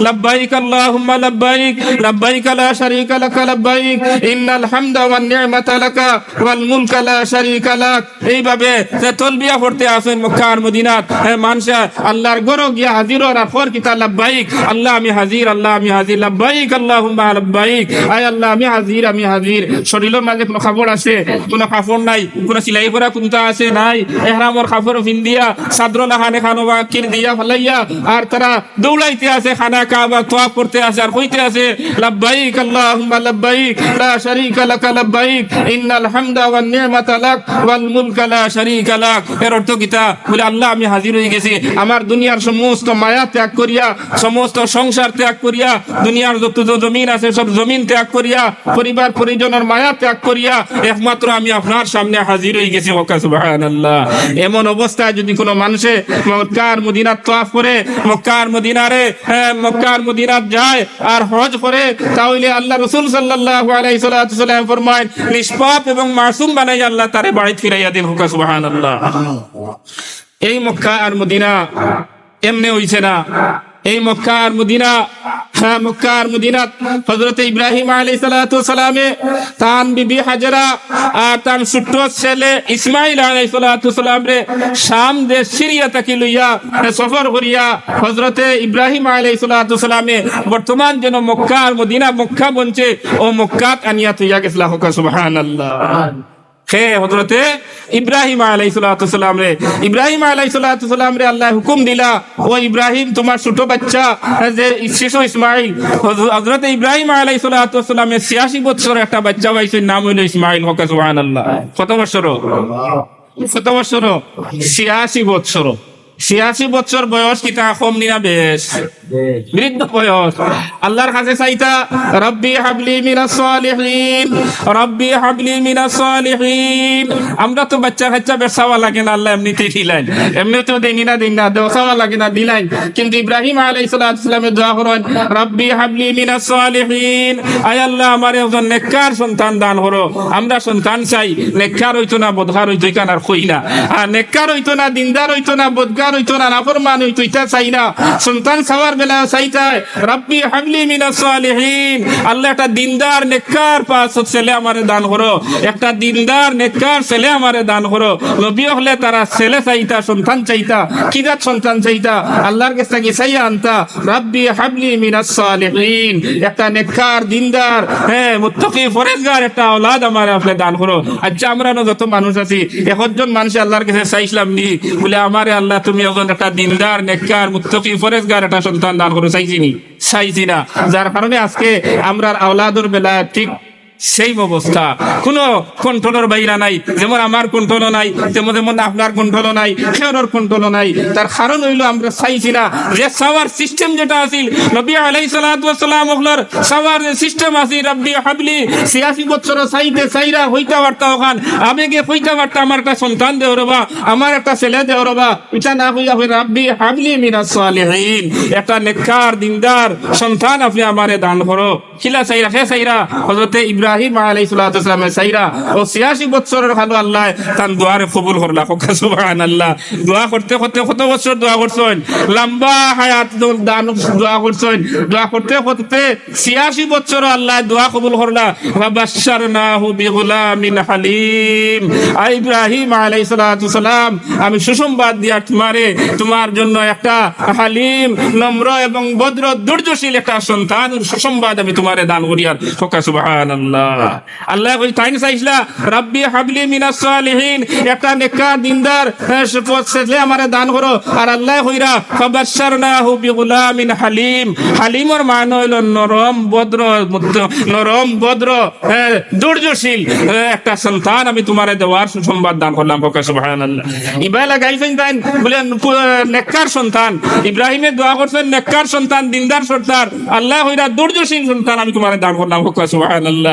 لبيك اللهم لبيك لبيك لا شريك لك لبيك إن الحمد والنعمة لك والملك لا شريك لك এইভাবে যে তলবিয়া পড়তে আসেন মক্কার মদিনাত মানুষে আল্লাহর গরো গিয়া হাজির আর ফর কিতা লাব্বাইক আল্লাহ আমি হাজির আল্লাহ আমি হাজির লাব্বাইক আল্লাহুম্মা লাব্বাইক আয় আল্লাহ আমি হাজির আমি হাজির শরীরের মাঝে কোনো কাপড় আছে কোনো কাপড় নাই কোনো সিলাই করা কুন্তা আছে নাই এহরামর কাপড় ফিন্দিয়া সাদ্র লাহানে খানো বা কির দিয়া ফালাইয়া আর তারা দৌড়াইতে আছে খানা কাবা তোয়া করতে আছে আর কইতে আছে লাব্বাইক আল্লাহুম্মা লাব্বাইক লা শারীকা লাব্বাইক ইন্নাল হামদা ওয়ান নি'মাতা লাক ওয়াল লা শারীকা লাক। এর অর্থ কিতা বলে আল্লাহ আমি হাজির হয়ে গেছি। আমার দুনিয়ার সমস্ত মায়া ত্যাগ করিয়া সমস্ত সংসার ত্যাগ করিয়া দুনিয়ার যত জমিন আছে সব জমিন ত্যাগ করিয়া পরিবার পরিজনের মায়া ত্যাগ করিয়া একমাত্র আমি আপনার সামনে হাজির হয়ে গেছি। ওকা সুবহানাল্লাহ। এমন অবস্থায় যদি কোনো মানুষে মক্কার মদিনাত তোয়াফ করে মক্কার মদিনারে হ্যাঁ, মক্কার মদিনাত যায় আর হজ করে, তাহলে আল্লাহ রসুল সাল্লাহ আলাইহি ফরমায়, নিষ্পাপ এবং মাসুম বানাই আল্লাহ তারে বাড়ি ফিরাইয়া দেন হুকা সুবাহান আল্লাহ এই মক্কা আর মদিনা এমনি হইছে না। এই মক্কা আর মদিনা হ্যাঁ মক্কা আর মদিনাত হজরত ইব্রাহিম আলাইহিস সালাতু সালামে তান বিবি হাজরা আর তান ছোট্ট ছেলে ইসমাইল আলাইহিস সালাতু সালাম রে শাম দেশ সিরিয়া তাকি লইয়া সফর করিয়া হজরতে ইব্রাহিম আলাইহিস সালাতু সালামে বর্তমান যেন মক্কা আর মদিনা মক্কা বনছে ও মক্কাত আনিয়া তুইয়া গেছলা হোক, সুবহানাল্লাহ। হজরতে ইব্রাহিম আলাইসালাম রে। ইব্রাহিম আলাইসালাম রে আল্লাহ হুকুম দিলা ও ইব্রাহিম তোমার ছোট বাচ্চা যে শিশু ইসমাইল হজরতে ইব্রাহিম আলাইসালামের ছিয়াশি বছর একটা বাচ্চা পাইছে নাম হইল ইসমাইল। হকাজ আল্লাহ কত বছর কত বছর ছিয়াশি বছর ছিয়াশি বছর বয়স কিতা কম নিনা বেশ? বৃদ্ধ বয়স। আল্লাহর কাছে চাইতা রব্বি হাবলি মিনাস সালিহিন রব্বি হাবলি মিনাস সালিহিন। আমরা তো বাচ্চা কাচ্চা বেসাওয়া লাগে না আল্লাহ এমনিতেই দিলেন। এমনিতেও দেনি না দিন না দেওয়া লাগে না দিলেন। কিন্তু ইব্রাহিম আলাইহিস সালামের দোয়া করেন রব্বি হাবলি মিনাস সালিহিন। আয় আল্লাহ আমার একজন নেককার সন্তান দান করো। আমরা সন্তান চাই নেককার হইতো না বদকার হইতো কেন আর কই না। আর নেককার হইতো না দিনদার হইতো না বদকার হইতো না নাফরমান হইতো চাই না। সন্তান বেলা হাবলি আল্লাহ একটা দিনদার, নেককার ছেলে আমারে দান করো। একটা দিনদার, নেককার ছেলে আমারে দান করো। নবী হলে তারা ছেলে চাইতা, সন্তান চাইতা সন্তান চাইতা? আল্লাহর কাছে আনতা হাবলি একটা নেককার, দিনদার হ্যাঁ মুত্তাকি ফরেজগার, একটা আওলাদ আমারে আপনি দান করো। আচ্ছা আমরা যত মানুষ আছি একজন মানুষ আল্লাহর কাছে চাইছিলাম নি? বলে, আমারে আল্লাহ তুমি একজন একটা দিনদার, নেককার, মুত্তাকি, ফরেজগার একটা সন্তান দান করো চাইছিনি চাইছি না। যার কারণে আজকে আমরা আওলাদুর বেলা ঠিক সেই অবস্থা। কোন কন্ট্রোলের বাইরা নাই, যেমন আমার কন্ট্রোল নাই যেমন যেমন আপনার কন্ট্রোল নাই খেয়ার কন্ট্রোল নাই। তার কারণ হইল আমরা চাইছি না যে সাওয়ার সিস্টেম যেটা আছিল, নবী আলাই সালাম ওগুলোর সাওয়ার যে সিস্টেম আছে রব্বি হাবলি ছিয়াশি বছর চাইতে চাইরা হইতা পারতা ওখান আবেগে হইতা পারতা আমার একটা সন্তান দেও রবা, আমার একটা ছেলে দেও রবা, এটা না হইয়া হই রব্বি হাবলি মিনাস সালিহিন, একটা নেককার, দিনদার সন্তান আপনি আমারে দান করো। খিলা চাইরা, সে চাইরা হযরতে ইব্রাহিম সালামের চাইরা ও 86 বছরের খালো আল্লাহ দুয়ারে করলা। ফকা সুবহানাল্লাহ। দোয়া করতে করতে কত বছর দোয়া করছেন? লম্বা হায়াত দান দোয়া করছেন। দোয়া করতে করতে 86 বছর আল্লাহ দোয়া কবুল করলা। ওয়াবাশশারনাহু বিগুলামিন হালিম। আই ইব্রাহিম আমি সুসংবাদ দিয়া তোমারে, তোমার জন্য একটা হালিম, নম্র এবং ভদ্র দুর্যশীল একটা সন্তান সুসংবাদ আমি তোমারে দান করিয়ার সুবহানাল্লাহ। আল্লাহ কই তাই চাইছিলা? রাব্বি হাবলি মিনাস সালিহিন। একটা নেককার দিনদার ছেলে আমারে দান করো। আর আল্লাহ বিগুলামিন হালিম। হালিমর মানে হইল নরম নরম হ্যাঁ, হ্যাঁ, একটা সন্তান আমি তোমারে দেওয়ার সুসংবাদ দান করলাম ফকা সুবহানাল্লাহ। ইবালা গাইছেন তাই বলে নেককার সন্তান। ইব্রাহিমের দোয়া করছেন নেককার সন্তান দিনদার সন্তান আল্লাহ হইরা দুর্যশীল সন্তান আমি তোমারে দান করলাম ফকা সুবহানাল্লাহ।